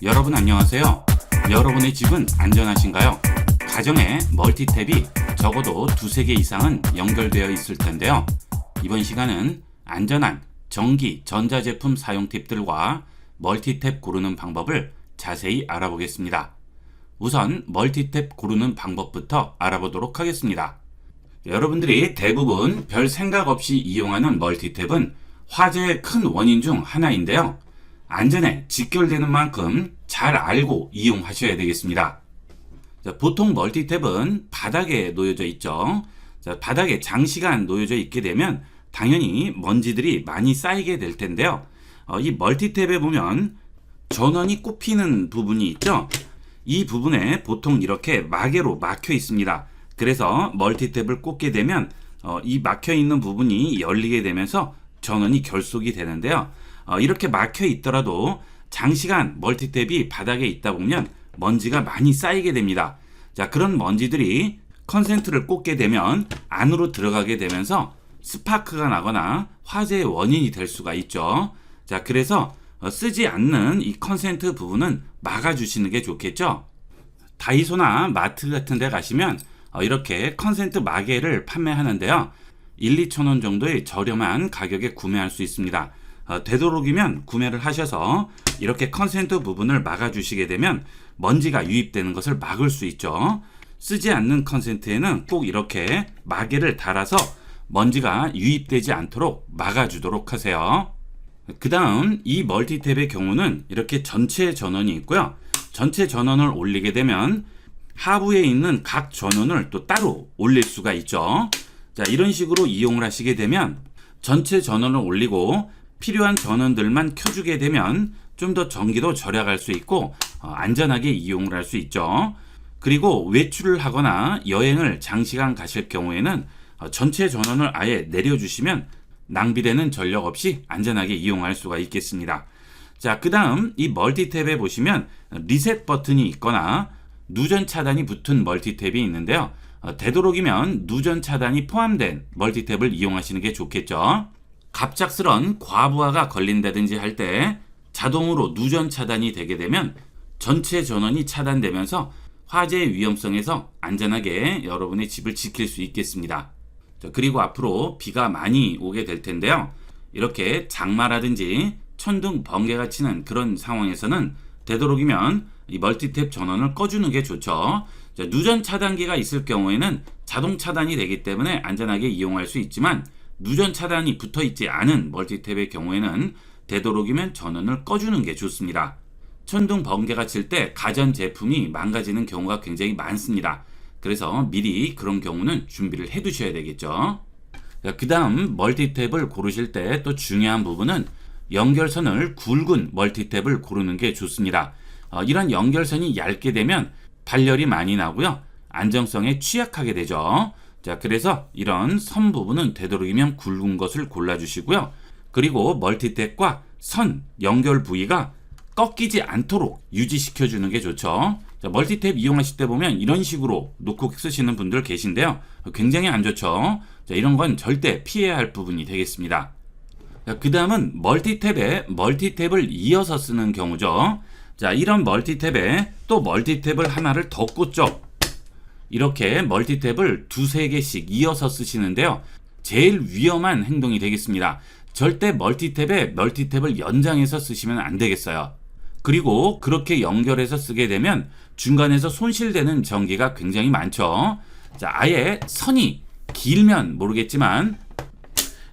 여러분 안녕하세요. 여러분의 집은 안전하신가요? 가정에 멀티탭이 적어도 두세 개 이상은 연결되어 있을 텐데요. 이번 시간은 안전한 전기, 전자제품 사용 팁들과 멀티탭 고르는 방법을 자세히 알아보겠습니다. 우선 멀티탭 고르는 방법부터 알아보도록 하겠습니다. 여러분들이 대부분 별 생각 없이 이용하는 멀티탭은 화재의 큰 원인 중 하나인데요. 안전에 직결되는 만큼 잘 알고 이용하셔야 되겠습니다. 자, 보통 멀티탭은 바닥에 놓여져 있죠. 자, 바닥에 장시간 놓여져 있게 되면 당연히 먼지들이 많이 쌓이게 될 텐데요. 어, 이 멀티탭에 보면 전원이 꼽히는 부분이 있죠. 이 부분에 보통 이렇게 마개로 막혀 있습니다. 그래서 멀티탭을 꽂게 되면 어, 이 막혀 있는 부분이 열리게 되면서 전원이 결속이 되는데요. 어, 이렇게 막혀 있더라도 장시간 멀티탭이 바닥에 있다 보면 먼지가 많이 쌓이게 됩니다. 자, 그런 먼지들이 컨센트를 꽂게 되면 안으로 들어가게 되면서 스파크가 나거나 화재의 원인이 될 수가 있죠. 자, 그래서 어, 쓰지 않는 이 컨센트 부분은 막아주시는 게 좋겠죠. 다이소나 마트 같은 데 가시면 어, 이렇게 컨센트 마개를 판매하는데요. 1, 2천 원 정도의 저렴한 가격에 구매할 수 있습니다. 어, 되도록이면 구매를 하셔서 이렇게 컨센트 부분을 막아주시게 되면 먼지가 유입되는 것을 막을 수 있죠. 쓰지 않는 컨센트에는 꼭 이렇게 마개를 달아서 먼지가 유입되지 않도록 막아주도록 하세요. 그 다음 이 멀티탭의 경우는 이렇게 전체 전원이 있고요. 전체 전원을 올리게 되면 하부에 있는 각 전원을 또 따로 올릴 수가 있죠. 자, 이런 식으로 이용을 하시게 되면 전체 전원을 올리고 필요한 전원들만 켜주게 되면 좀 더 전기도 절약할 수 있고 어, 안전하게 이용을 할 수 있죠. 그리고 외출을 하거나 여행을 장시간 가실 경우에는 어, 전체 전원을 아예 내려주시면 낭비되는 전력 없이 안전하게 이용할 수가 있겠습니다. 자, 그 다음 이 멀티탭에 보시면 리셋 버튼이 있거나 누전 차단이 붙은 멀티탭이 있는데요. 어, 되도록이면 누전 차단이 포함된 멀티탭을 이용하시는 게 좋겠죠. 갑작스런 과부하가 걸린다든지 할 때 자동으로 누전 차단이 되게 되면 전체 전원이 차단되면서 화재의 위험성에서 안전하게 여러분의 집을 지킬 수 있겠습니다. 자, 그리고 앞으로 비가 많이 오게 될 텐데요. 이렇게 장마라든지 천둥 번개가 치는 그런 상황에서는 되도록이면 이 멀티탭 전원을 꺼주는 게 좋죠. 자, 누전 차단기가 있을 경우에는 자동 차단이 되기 때문에 안전하게 이용할 수 있지만 누전 차단이 붙어 있지 않은 멀티탭의 경우에는 되도록이면 전원을 꺼주는 게 좋습니다. 천둥 번개가 칠 때 가전 제품이 망가지는 경우가 굉장히 많습니다. 그래서 미리 그런 경우는 준비를 해 두셔야 되겠죠. 그 다음 멀티탭을 고르실 때 또 중요한 부분은 연결선을 굵은 멀티탭을 고르는 게 좋습니다. 어, 이런 연결선이 얇게 되면 발열이 많이 나고요. 안정성에 취약하게 되죠. 자, 그래서 이런 선 부분은 되도록이면 굵은 것을 골라주시고요. 그리고 멀티탭과 선 연결 부위가 꺾이지 않도록 유지시켜주는 게 좋죠. 자, 멀티탭 이용하실 때 보면 이런 식으로 놓고 쓰시는 분들 계신데요. 굉장히 안 좋죠. 자, 이런 건 절대 피해야 할 부분이 되겠습니다. 그 다음은 멀티탭에 멀티탭을 이어서 쓰는 경우죠. 자, 이런 멀티탭에 또 멀티탭을 하나를 더 꽂죠. 이렇게 멀티탭을 두세 개씩 이어서 쓰시는데요. 제일 위험한 행동이 되겠습니다. 절대 멀티탭에 멀티탭을 연장해서 쓰시면 안 되겠어요. 그리고 그렇게 연결해서 쓰게 되면 중간에서 손실되는 전기가 굉장히 많죠. 자, 아예 선이 길면 모르겠지만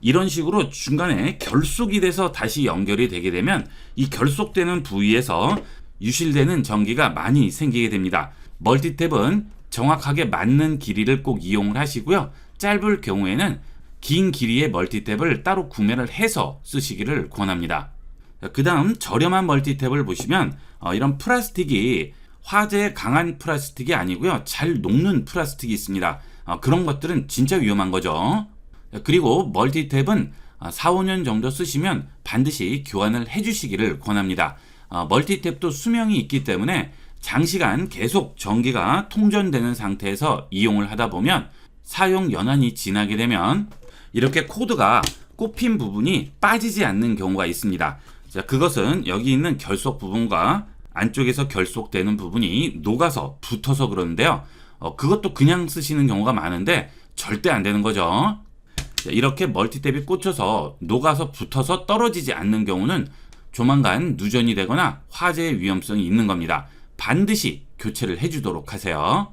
이런 식으로 중간에 결속이 돼서 다시 연결이 되게 되면 이 결속되는 부위에서 유실되는 전기가 많이 생기게 됩니다. 멀티탭은 정확하게 맞는 길이를 꼭 이용을 하시고요. 짧을 경우에는 긴 길이의 멀티탭을 따로 구매를 해서 쓰시기를 권합니다. 그 다음 저렴한 멀티탭을 보시면 어, 이런 플라스틱이 화재에 강한 플라스틱이 아니고요. 잘 녹는 플라스틱이 있습니다. 어, 그런 것들은 진짜 위험한 거죠. 그리고 멀티탭은 4, 5년 정도 쓰시면 반드시 교환을 해주시기를 권합니다. 어, 멀티탭도 수명이 있기 때문에 장시간 계속 전기가 통전되는 상태에서 이용을 하다 보면 사용 연한이 지나게 되면 이렇게 코드가 꼽힌 부분이 빠지지 않는 경우가 있습니다. 자, 그것은 여기 있는 결속 부분과 안쪽에서 결속되는 부분이 녹아서 붙어서 그러는데요. 어, 그것도 그냥 쓰시는 경우가 많은데 절대 안 되는 거죠. 자, 이렇게 멀티탭이 꽂혀서 녹아서 붙어서 떨어지지 않는 경우는 조만간 누전이 되거나 화재의 위험성이 있는 겁니다. 반드시 교체를 해주도록 하세요.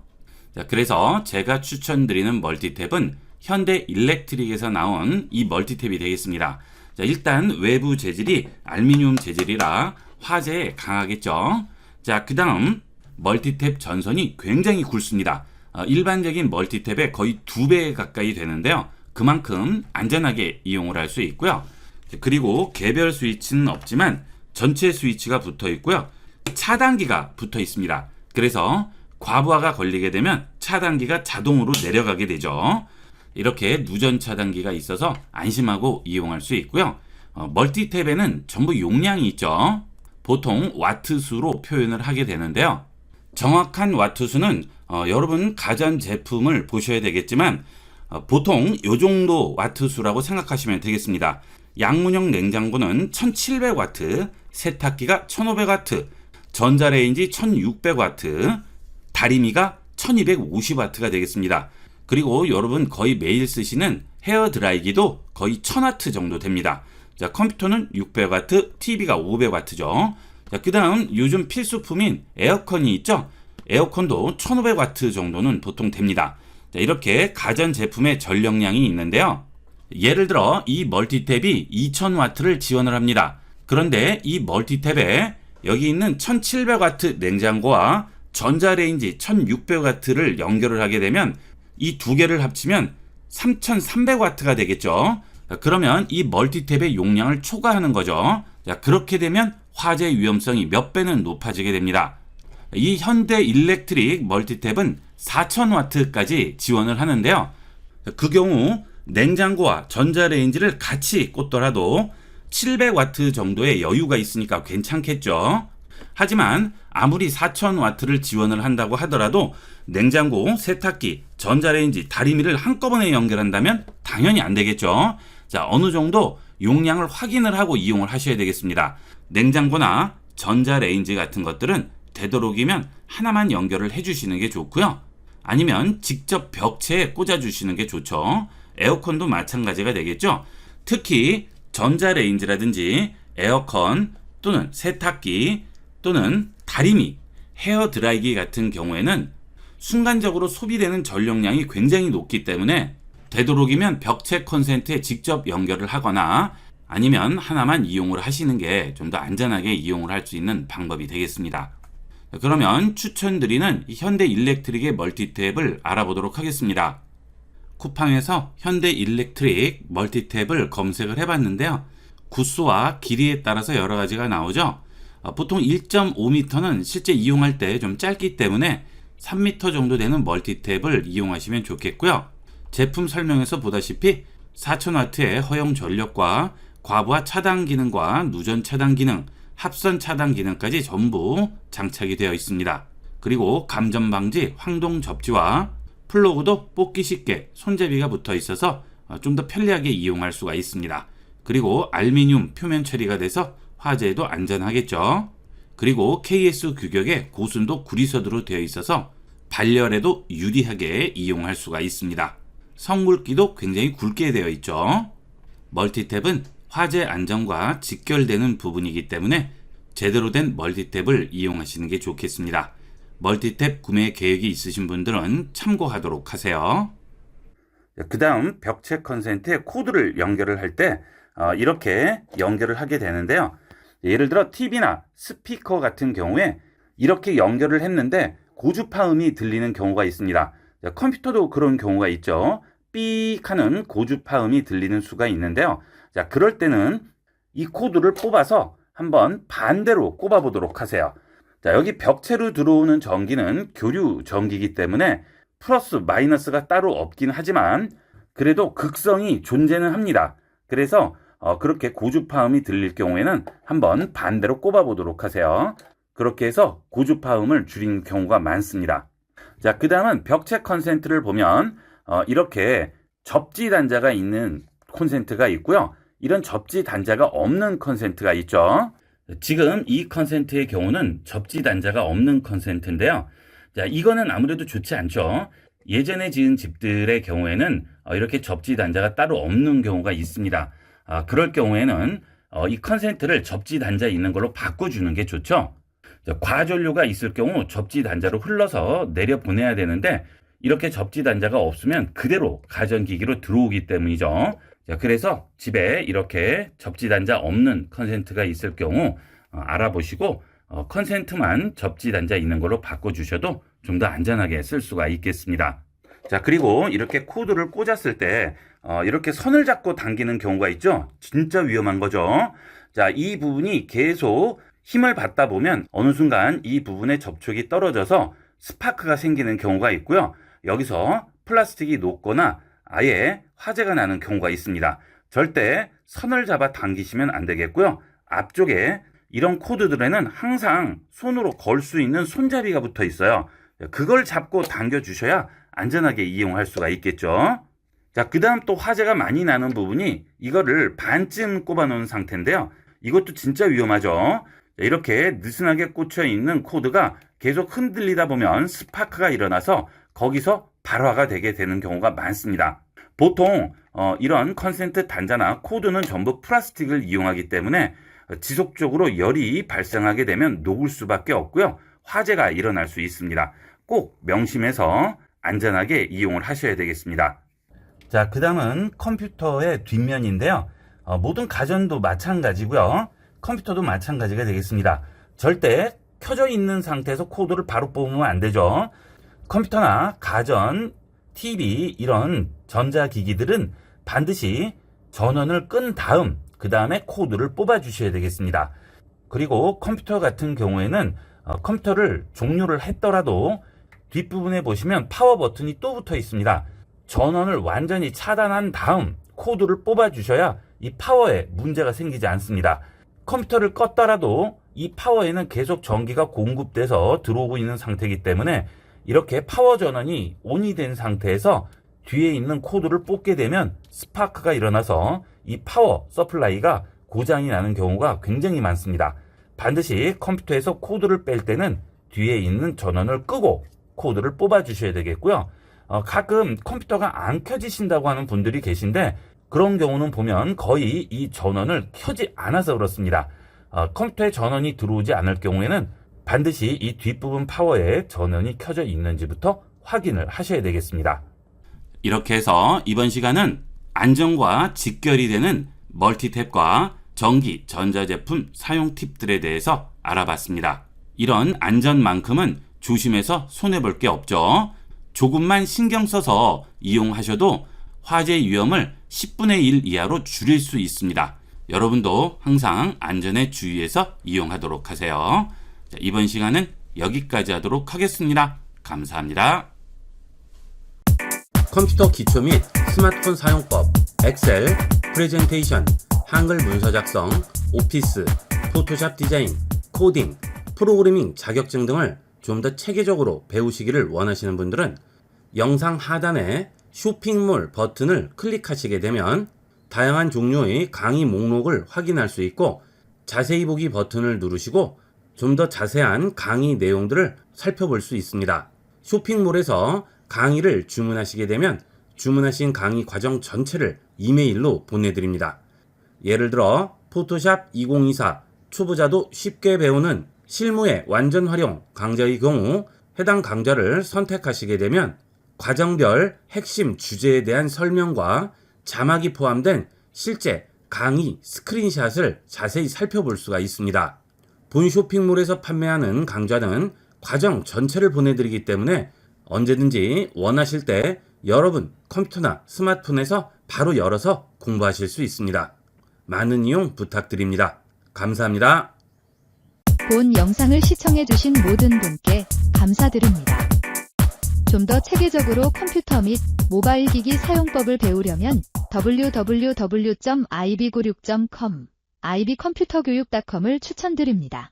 자, 그래서 제가 추천드리는 멀티탭은 현대 일렉트릭에서 나온 이 멀티탭이 되겠습니다. 자, 일단 외부 재질이 알루미늄 재질이라 화재에 강하겠죠. 자, 그 다음 멀티탭 전선이 굉장히 굵습니다. 어, 일반적인 멀티탭의 거의 두 배 가까이 되는데요. 그만큼 안전하게 이용을 할 수 있고요. 그리고 개별 스위치는 없지만 전체 스위치가 붙어 있고요. 차단기가 붙어 있습니다. 그래서 과부하가 걸리게 되면 차단기가 자동으로 내려가게 되죠. 이렇게 누전 차단기가 있어서 안심하고 이용할 수 있고요. 어, 멀티탭에는 전부 용량이 있죠. 보통 와트 수로 표현을 하게 되는데요. 정확한 와트 수는 어, 여러분 가전 제품을 보셔야 되겠지만 어, 보통 요 정도 와트 수라고 생각하시면 되겠습니다. 양문형 냉장고는 1700와트, 세탁기가 1500와트, 전자레인지 1600와트, 다리미가 1250와트가 되겠습니다. 그리고 여러분 거의 매일 쓰시는 헤어 드라이기도 거의 1000와트 정도 됩니다. 자, 컴퓨터는 600와트, TV가 500와트죠. 자, 그 다음 요즘 필수품인 에어컨이 있죠. 에어컨도 1500와트 정도는 보통 됩니다. 자, 이렇게 가전 제품의 전력량이 있는데요. 예를 들어 이 멀티탭이 2000와트를 지원을 합니다. 그런데 이 멀티탭에 여기 있는 1700와트 냉장고와 전자레인지 1600와트를 연결을 하게 되면 이 두 개를 합치면 3300와트가 되겠죠. 자, 그러면 이 멀티탭의 용량을 초과하는 거죠. 자, 그렇게 되면 화재 위험성이 몇 배는 높아지게 됩니다. 이 현대 일렉트릭 멀티탭은 4000와트까지 지원을 하는데요. 그 경우 냉장고와 전자레인지를 같이 꽂더라도 700와트 정도의 여유가 있으니까 괜찮겠죠. 하지만 아무리 4000와트를 지원을 한다고 하더라도 냉장고, 세탁기, 전자레인지, 다리미를 한꺼번에 연결한다면 당연히 안 되겠죠. 자, 어느 정도 용량을 확인을 하고 이용을 하셔야 되겠습니다. 냉장고나 전자레인지 같은 것들은 되도록이면 하나만 연결을 해주시는 게 좋고요. 아니면 직접 벽체에 꽂아주시는 게 좋죠. 에어컨도 마찬가지가 되겠죠. 특히 전자레인지라든지 에어컨 또는 세탁기 또는 다리미, 헤어 드라이기 같은 경우에는 순간적으로 소비되는 전력량이 굉장히 높기 때문에 되도록이면 벽체 콘센트에 직접 연결을 하거나 아니면 하나만 이용을 하시는 게 좀 더 안전하게 이용을 할 수 있는 방법이 되겠습니다. 그러면 추천드리는 현대 일렉트릭의 멀티탭을 알아보도록 하겠습니다. 쿠팡에서 현대 일렉트릭 멀티탭을 검색을 해봤는데요. 구수와 길이에 따라서 여러 가지가 나오죠. 어, 보통 1.5m는 실제 이용할 때 좀 짧기 때문에 3m 정도 되는 멀티탭을 이용하시면 좋겠고요. 제품 설명에서 보다시피 4000W의 허용 전력과 과부하 차단 기능과 누전 차단 기능, 합선 차단 기능까지 전부 장착이 되어 있습니다. 그리고 감전 방지 황동 접지와 플러그도 뽑기 쉽게 손잡이가 붙어 있어서 어, 좀더 편리하게 이용할 수가 있습니다. 그리고 알미늄 표면 처리가 돼서 화재에도 안전하겠죠. 그리고 KS 규격의 고순도 구리서드로 되어 있어서 발열에도 유리하게 이용할 수가 있습니다. 성물기도 굉장히 굵게 되어 있죠. 멀티탭은 화재 안전과 직결되는 부분이기 때문에 제대로 된 멀티탭을 이용하시는 게 좋겠습니다. 멀티탭 구매 계획이 있으신 분들은 참고하도록 하세요. 그 다음 벽체 컨센트에 코드를 연결을 할때 어, 이렇게 연결을 하게 되는데요. 예를 들어 TV나 스피커 같은 경우에 이렇게 연결을 했는데 고주파음이 들리는 경우가 있습니다. 컴퓨터도 그런 경우가 있죠. 삑 하는 고주파음이 들리는 수가 있는데요. 자, 그럴 때는 이 코드를 뽑아서 한번 반대로 꼽아 보도록 하세요. 자, 여기 벽체로 들어오는 전기는 교류 전기이기 때문에 플러스 마이너스가 따로 없긴 하지만 그래도 극성이 존재는 합니다. 그래서 어, 그렇게 고주파음이 들릴 경우에는 한번 반대로 꼽아 보도록 하세요. 그렇게 해서 고주파음을 줄이는 경우가 많습니다. 자, 그 다음은 벽체 컨센트를 보면 어, 이렇게 접지 단자가 있는 콘센트가 있고요. 이런 접지 단자가 없는 컨센트가 있죠. 지금 이 컨센트의 경우는 접지 단자가 없는 컨센트인데요. 자, 이거는 아무래도 좋지 않죠. 예전에 지은 집들의 경우에는 어, 이렇게 접지 단자가 따로 없는 경우가 있습니다. 아, 그럴 경우에는 어, 이 컨센트를 접지 단자 있는 걸로 바꿔주는 게 좋죠. 자, 과전류가 있을 경우 접지 단자로 흘러서 내려 보내야 되는데 이렇게 접지 단자가 없으면 그대로 가전기기로 들어오기 때문이죠. 자, 그래서 집에 이렇게 접지 단자 없는 컨센트가 있을 경우 어, 알아보시고 어, 컨센트만 접지 단자 있는 걸로 바꿔주셔도 좀 더 안전하게 쓸 수가 있겠습니다. 자, 그리고 이렇게 코드를 꽂았을 때 어, 이렇게 선을 잡고 당기는 경우가 있죠. 진짜 위험한 거죠. 자, 이 부분이 계속 힘을 받다 보면 어느 순간 이 부분에 접촉이 떨어져서 스파크가 생기는 경우가 있고요. 여기서 플라스틱이 녹거나 아예 화재가 나는 경우가 있습니다. 절대 선을 잡아 당기시면 안 되겠고요. 앞쪽에 이런 코드들에는 항상 손으로 걸 수 있는 손잡이가 붙어 있어요. 그걸 잡고 당겨 주셔야 안전하게 이용할 수가 있겠죠. 자, 그 다음 또 화재가 많이 나는 부분이 이거를 반쯤 꼽아 놓은 상태인데요. 이것도 진짜 위험하죠. 자, 이렇게 느슨하게 꽂혀 있는 코드가 계속 흔들리다 보면 스파크가 일어나서 거기서 발화가 되게 되는 경우가 많습니다. 보통 어, 이런 컨센트 단자나 코드는 전부 플라스틱을 이용하기 때문에 지속적으로 열이 발생하게 되면 녹을 수밖에 없고요. 화재가 일어날 수 있습니다. 꼭 명심해서 안전하게 이용을 하셔야 되겠습니다. 자, 그 다음은 컴퓨터의 뒷면인데요. 어, 모든 가전도 마찬가지고요. 컴퓨터도 마찬가지가 되겠습니다. 절대 켜져 있는 상태에서 코드를 바로 뽑으면 안 되죠. 컴퓨터나 가전, TV 이런 전자기기들은 반드시 전원을 끈 다음 그 다음에 코드를 뽑아 주셔야 되겠습니다. 그리고 컴퓨터 같은 경우에는 어, 컴퓨터를 종료를 했더라도 뒷부분에 보시면 파워 버튼이 또 붙어 있습니다. 전원을 완전히 차단한 다음 코드를 뽑아 주셔야 이 파워에 문제가 생기지 않습니다. 컴퓨터를 껐더라도 이 파워에는 계속 전기가 공급돼서 들어오고 있는 상태이기 때문에 이렇게 파워 전원이 온이 된 상태에서 뒤에 있는 코드를 뽑게 되면 스파크가 일어나서 이 파워 서플라이가 고장이 나는 경우가 굉장히 많습니다. 반드시 컴퓨터에서 코드를 뺄 때는 뒤에 있는 전원을 끄고 코드를 뽑아 주셔야 되겠고요. 어, 가끔 컴퓨터가 안 켜지신다고 하는 분들이 계신데 그런 경우는 보면 거의 이 전원을 켜지 않아서 그렇습니다. 어, 컴퓨터에 전원이 들어오지 않을 경우에는 반드시 이 뒷부분 파워에 전원이 켜져 있는지부터 확인을 하셔야 되겠습니다. 이렇게 해서 이번 시간은 안전과 직결이 되는 멀티탭과 전기, 전자제품 사용 팁들에 대해서 알아봤습니다. 이런 안전만큼은 조심해서 손해볼 게 없죠. 조금만 신경 써서 이용하셔도 화재 위험을 10분의 1 이하로 줄일 수 있습니다. 여러분도 항상 안전에 주의해서 이용하도록 하세요. 자, 이번 시간은 여기까지 하도록 하겠습니다. 감사합니다. 컴퓨터 기초 및 스마트폰 사용법, 엑셀, 프레젠테이션, 한글 문서 작성, 오피스, 포토샵 디자인, 코딩, 프로그래밍 자격증 등을 좀 더 체계적으로 배우시기를 원하시는 분들은 영상 하단에 쇼핑몰 버튼을 클릭하시게 되면 다양한 종류의 강의 목록을 확인할 수 있고 자세히 보기 버튼을 누르시고 좀 더 자세한 강의 내용들을 살펴볼 수 있습니다. 쇼핑몰에서 강의를 주문하시게 되면 주문하신 강의 과정 전체를 이메일로 보내드립니다. 예를 들어 포토샵 2024 초보자도 쉽게 배우는 실무의 완전 활용 강좌의 경우 해당 강좌를 선택하시게 되면 과정별 핵심 주제에 대한 설명과 자막이 포함된 실제 강의 스크린샷을 자세히 살펴볼 수가 있습니다. 본 쇼핑몰에서 판매하는 강좌는 과정 전체를 보내드리기 때문에 언제든지 원하실 때 여러분 컴퓨터나 스마트폰에서 바로 열어서 공부하실 수 있습니다. 많은 이용 부탁드립니다. 감사합니다. 본 영상을 시청해주신 모든 분께 감사드립니다. 좀 더 체계적으로 컴퓨터 및 모바일 기기 사용법을 배우려면 www.ib96.com, ib컴퓨터교육.com을 추천드립니다.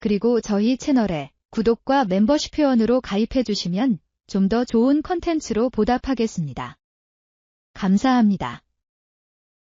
그리고 저희 채널에 구독과 멤버십 회원으로 가입해 주시면 좀 더 좋은 컨텐츠로 보답하겠습니다. 감사합니다.